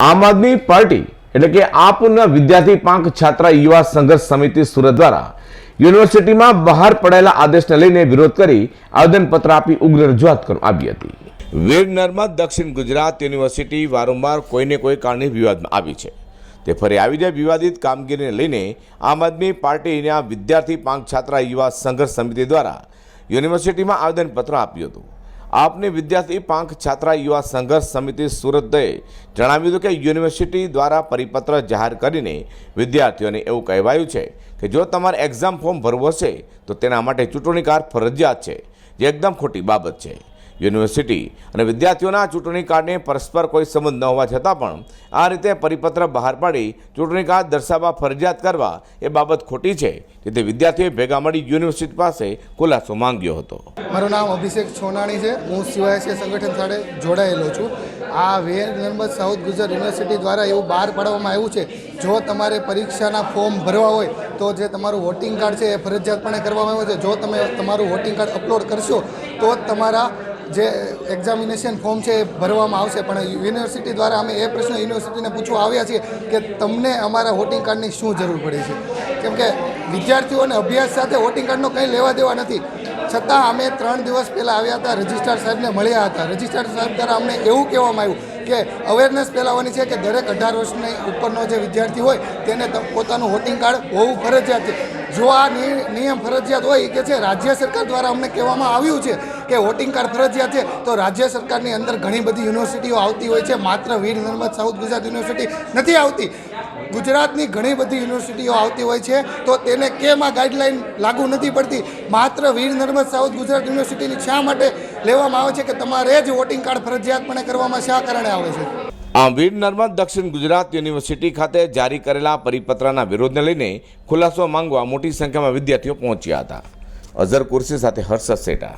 આમ આદમી પાર્ટી, એટલે કે આપના વિદ્યાર્થી પાંખ છાત્ર યુવા સંઘર્ષ સમિતિ સુરત દ્વારા યુનિવર્સિટીમાં બહાર પડેલા આદેશને લઈને વિરોધ કરી આવેદનપત્ર આપી ઉગ્ર રજૂઆત કરવામાં આવી હતી. વીર દક્ષિણ ગુજરાત યુનિવર્સિટી વારંવાર કોઈને કોઈ કારણે વિવાદમાં આવી છે. તે ફરી આવી જાય વિવાદિત કામગીરીને લઈને આમ આદમી પાર્ટીના વિદ્યાર્થી પાંખ છાત્ર યુવા સંઘર્ષ સમિતિ દ્વારા યુનિવર્સિટીમાં આવેદનપત્ર આપ્યું હતું. આપની વિદ્યાર્થી પાંખ છાત્રા યુવા સંઘર્ષ સમિતિ સુરતે જણાવ્યું હતું કે યુનિવર્સિટી દ્વારા પરિપત્ર જાહેર કરીને વિદ્યાર્થીઓને એવું કહેવાયું છે કે જો તમારે એક્ઝામ ફોર્મ ભરવું હશે, તો તેના માટે ચૂંટણી કાર્ડ ફરજિયાત છે, જે એકદમ ખોટી બાબત છે. યુનિવર્સિટી અને વિદ્યાર્થીઓના ચૂંટણી કાર્ડને પરસ્પર કોઈ સંબંધ ન હોવા છતાં પણ આ રીતે પરિપત્ર બહાર પાડી ચૂંટણી કાર્ડ દર્શાવવા ફરજિયાત કરવા એ બાબત ખોટી છે. જેથી વિદ્યાર્થીઓએ ભેગા મળી યુનિવર્સિટી પાસે ખુલાસો માંગ્યો હતો. મારું નામ અભિષેક છોનાણી છે. હું સીવાયસી સંગઠન સાથે જોડાયેલો છું. આ વેર નર્મદ સાઉથ ગુજરાત યુનિવર્સિટી દ્વારા એવું બહાર પાડવામાં આવ્યું છે. જો તમારે પરીક્ષાના ફોર્મ ભરવા હોય તો જે તમારું વોટિંગ કાર્ડ છે એ ફરજિયાતપણે કરવામાં આવ્યું છે. જો તમે તમારું વોટિંગ કાર્ડ અપલોડ કરશો તો તમારા જે એક્ઝામિનેશન ફોર્મ છે એ ભરવામાં આવશે. પણ યુનિવર્સિટી દ્વારા અમે એ પ્રશ્ન યુનિવર્સિટીને પૂછવા આવ્યા છીએ કે તમને અમારા વોટિંગ કાર્ડની શું જરૂર પડે છે? કેમ કે વિદ્યાર્થીઓને અભ્યાસ સાથે વોટિંગ કાર્ડનો કંઈ લેવા દેવા નથી. છતાં અમે ત્રણ દિવસ પહેલાં આવ્યા હતા, રજિસ્ટ્રાર સાહેબને મળ્યા હતા. રજિસ્ટ્રાર સાહેબ દ્વારા અમને એવું કહેવામાં આવ્યું કે અવેરનેસ ફેલાવવાની છે કે દરેક અઢાર વર્ષની ઉપરનો જે વિદ્યાર્થી હોય તેને પોતાનું વોટિંગ કાર્ડ હોવું ફરજિયાત છે. જો આ નિયમ ફરજિયાત હોય કે છે, રાજ્ય સરકાર દ્વારા અમને કહેવામાં આવ્યું છે કે વોટિંગ કાર્ડ ફરજિયાત છે, તો રાજ્ય સરકારની અંદર ઘણી બધી યુનિવર્સિટીઓ આવતી હોય છે, માત્ર વીર નર્મદ સાઉથ ગુજરાત યુનિવર્સિટી નથી આવતી. ગુજરાતની ઘણી બધી યુનિવર્સિટીઓ આવતી હોય છે, તો તેને કેમ આ ગાઈડલાઇન લાગુ નથી પડતી? માત્ર વીર નર્મદ સાઉથ ગુજરાત યુનિવર્સિટીની શા માટે લેવામાં આવે છે કે તમારે જ વોટિંગ કાર્ડ ફરજિયાતપણે કરવામાં શા કારણે આવે છે? આમ વીર નર્મદ દક્ષિણ ગુજરાત યુનિવર્સિટી ખાતે જારી કરેલા પરિપત્રના વિરોધને લઈને ખુલાસો માંગવા મોટી સંખ્યામાં વિદ્યાર્થીઓ પહોંચ્યા હતા. અઝર કુર્સી સાથે હર્ષદ સેટા.